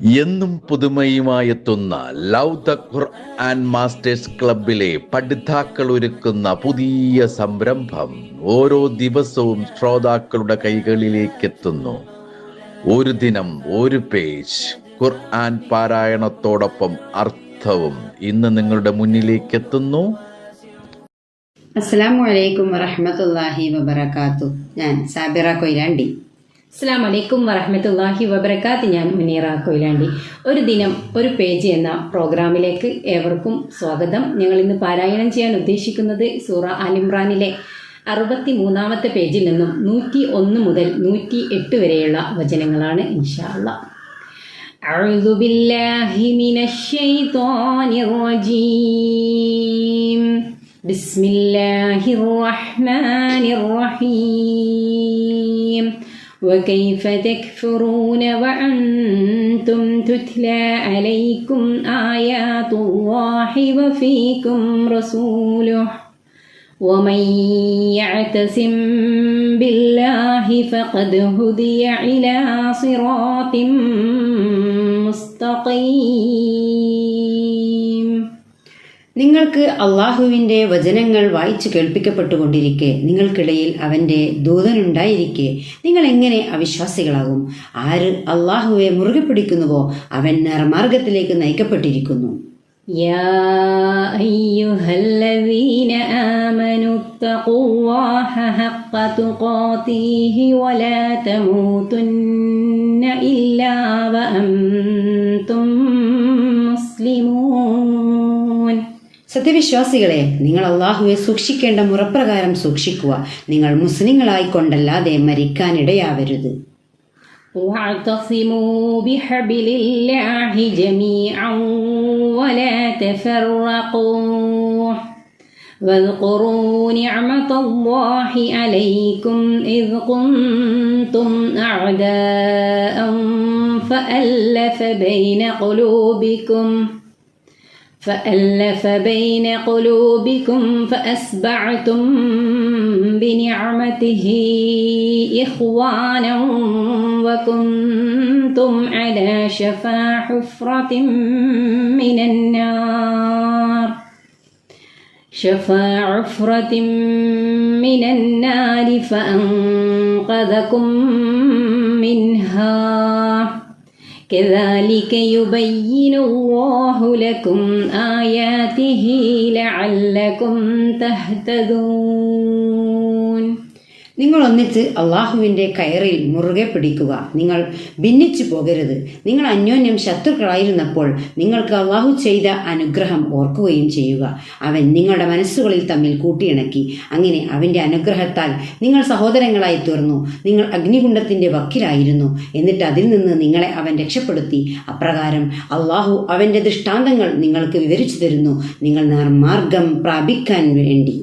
എന്നും പുതുമയുമായെത്തുന്ന love the Quran masters ക്ലബിലെ പഠിതാക്കൾ ഒരുക്കുന്ന പുതിയ സംരംഭം ഓരോ ദിവസവും ശ്രോതാക്കളുടെ കൈകളിലേക്ക് എത്തുന്നു ഒരു ദിനം ഒരു പേജ്. ഖുർആൻ പാരായണത്തോടൊപ്പം അർത്ഥവും ഇന്ന് നിങ്ങളുടെ മുന്നിലേക്ക് എത്തുന്നു അസ്സാം വലൈക്കും വറഹ്മത്തുള്ളാഹി വാത്തു ഞാൻ സാബിറ കൊയിലാണ്ടി അസ്സാം വലൈക്കും വറഹമത്തല്ലാഹി വബർക്കാത്ത് ഞാൻ മുനീറ കൊയിലാണ്ടി ഒരു ദിനം ഒരു പേജ് എന്ന പ്രോഗ്രാമിലേക്ക് ഏവർക്കും സ്വാഗതം ഞങ്ങൾ ഇന്ന് പാരായണം ചെയ്യാൻ ഉദ്ദേശിക്കുന്നത് സൂറ അലിമ്രാനിലെ അറുപത്തി മൂന്നാമത്തെ പേജിൽ നിന്നും നൂറ്റി ഒന്ന് മുതൽ നൂറ്റി എട്ട് വരെയുള്ള വചനങ്ങളാണ് ഇൻഷാല്ല أعوذ بالله من الشيطان الرجيم بسم الله الرحمن الرحيم وكيف تكفرون وأنتم تتلى عليكم آيات الله وفيكم رسوله ومن يعتصم بالله فقد هدي إلى صراط مستقيم. നിങ്ങൾക്ക് അള്ളാഹുവിൻ്റെ വചനങ്ങൾ വായിച്ചു കേൾപ്പിക്കപ്പെട്ടുകൊണ്ടിരിക്കെ നിങ്ങൾക്കിടയിൽ അവൻ്റെ ദൂതനുണ്ടായിരിക്കെ നിങ്ങൾ എങ്ങനെ അവിശ്വാസികളാകും ആര് അള്ളാഹുവെ മുറുകെ പിടിക്കുന്നുവോ അവൻ നിർമാർഗത്തിലേക്ക് നയിക്കപ്പെട്ടിരിക്കുന്നു يا أيها الذين آمنوا اتقوا الله حق تقاته ولا تموتن إلا وأنتم مسلمون സത്യവിശ്വാസികളെ നിങ്ങൾ അള്ളാഹുവെ സൂക്ഷിക്കേണ്ട മുറപ്രകാരം സൂക്ഷിക്കുക നിങ്ങൾ മുസ്ലിങ്ങളായിക്കൊണ്ടല്ലാതെ മരിക്കാനിടയാവരുത് واعتصموا بحبل الله جميعا ولا تفرقوا واذكروا نعمة الله عليكم إذ كنتم أعداء فألف بين قلوبكم فألف بين قلوبكم فأسبعتم بنعمته إخوانا وكنتم على شفا حفرة من النار شفا حفرة من النار فأنقذكم منها كذلك يبين الله لكم آياته لعلكم تهتدون നിങ്ങൾ ഒന്നിച്ച് അള്ളാഹുവിന്റെ കയറിൽ മുറുകെ പിടിക്കുക. നിങ്ങൾ ഭിന്നിച്ചു പോകരുത്. നിങ്ങൾ അന്യോന്യം ശത്രുക്കളായിരുന്നപ്പോൾ നിങ്ങൾക്ക് അള്ളാഹു ചെയ്ത അനുഗ്രഹം ഓർക്കുകയും ചെയ്യുക. അവൻ നിങ്ങളുടെ മനസ്സുകളിൽ തമ്മിൽ കൂട്ടിയിണക്കി. അങ്ങനെ അവന്റെ അനുഗ്രഹത്താൽ നിങ്ങൾ സഹോദരങ്ങളായി തീർന്നു. നിങ്ങൾ അഗ്നികുണ്ഡത്തിന്റെ വക്കിലായിരുന്നു. എന്നിട്ട് അതിൽ നിന്ന് നിങ്ങളെ അവൻ രക്ഷപ്പെടുത്തി. അപ്രകാരം അള്ളാഹു അവന്റെ ദൃഷ്ടാന്തങ്ങൾ നിങ്ങൾക്ക് വിവരിച്ചു തരുന്നു. നിങ്ങൾ മാർഗം പ്രാപിക്കാൻ വേണ്ടി.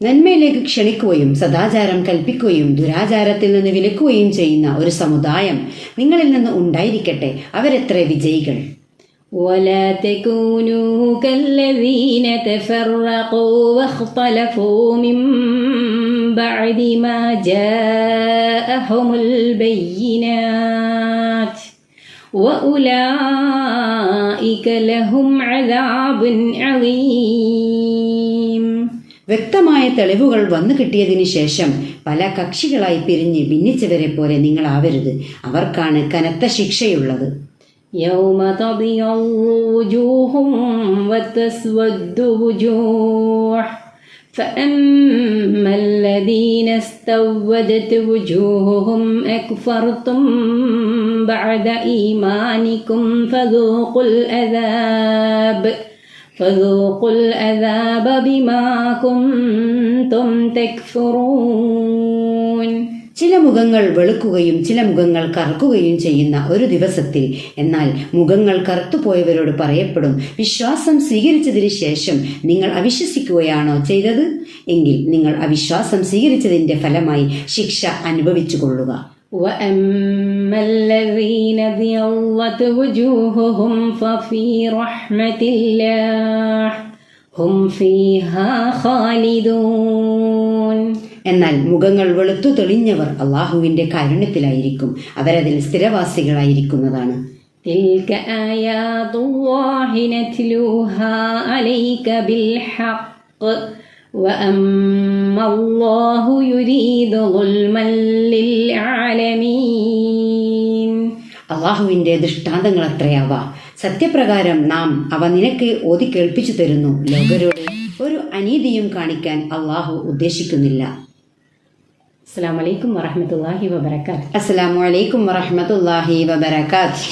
നന്മയിലേക്ക് ക്ഷണിക്കുകയും സദാചാരം കൽപ്പിക്കുകയും ദുരാചാരത്തിൽ നിന്ന് വിലക്കുകയും ചെയ്യുന്ന ഒരു സമുദായം നിങ്ങളിൽ നിന്ന് ഉണ്ടായിരിക്കട്ടെ അവരെത്ര വിജയികൾ ولا تكونوا كالذين تفرقوا واختلفوا من بعد ما جاءهم البينات واولئك لهم عذاب عظيم വ്യക്തമായ തെളിവുകൾ വന്നു കിട്ടിയതിനു ശേഷം പല കക്ഷികളായി പിരിഞ്ഞ് ഭിന്നിച്ചവരെ പോലെ നിങ്ങളാവരുത് അവർക്കാണ് കനത്ത ശിക്ഷയുള്ളത് يوم تبيض وجوه وتسود وجوه فأما الذين استودت وجوههم أكفرتم بعد إيمانكم فذوقوا العذاب فذوقوا العذاب بما كنتم تكفرون ചില മുഖങ്ങൾ വെളുക്കുകയും ചില മുഖങ്ങൾ കറുക്കുകയും ചെയ്യുന്ന ഒരു ദിവസത്തിൽ എന്നാൽ മുഖങ്ങൾ കറുത്തുപോയവരോട് പറയപ്പെടും വിശ്വാസം സ്വീകരിച്ചതിന് ശേഷം നിങ്ങൾ അവിശ്വസിക്കുകയാണോ ചെയ്തത് എങ്കിൽ നിങ്ങൾ അവിശ്വാസം സ്വീകരിച്ചതിന്റെ ഫലമായി ശിക്ഷ അനുഭവിച്ചു കൊള്ളുക وأما الذين ابيضت وجوههم ففي رحمة الله هم فيها خالدون എന്നാൽ മുഖങ്ങൾ വെളുത്തു തെളിഞ്ഞവർ അള്ളാഹുവിന്റെ കാരുണ്യത്തിലായിരിക്കും അവരതിൽ സ്ഥിരവാസികളായിരിക്കുന്നതാണ് تلك آيات الله نتلوها عليك بالحق وأما الله يريد ظلما للعالمين അള്ളാഹുവിന്റെ ദൃഷ്ടാന്തങ്ങൾ അത്രയാവ സത്യപ്രകാരം നാം അവ നിനക്ക് ഓതി കേൾപ്പിച്ചു തരുന്നു ലോകരോട് ഒരു അനീതിയും കാണിക്കാൻ അള്ളാഹു ഉദ്ദേശിക്കുന്നില്ല അസ്സാം വലൈക്കും വറഹമത്തല്ലാഹി വബർക്കാത്ത് അസ്സലാമു അലൈക്കും വറഹ്മത്തുള്ളാഹി വബറകാത്ത്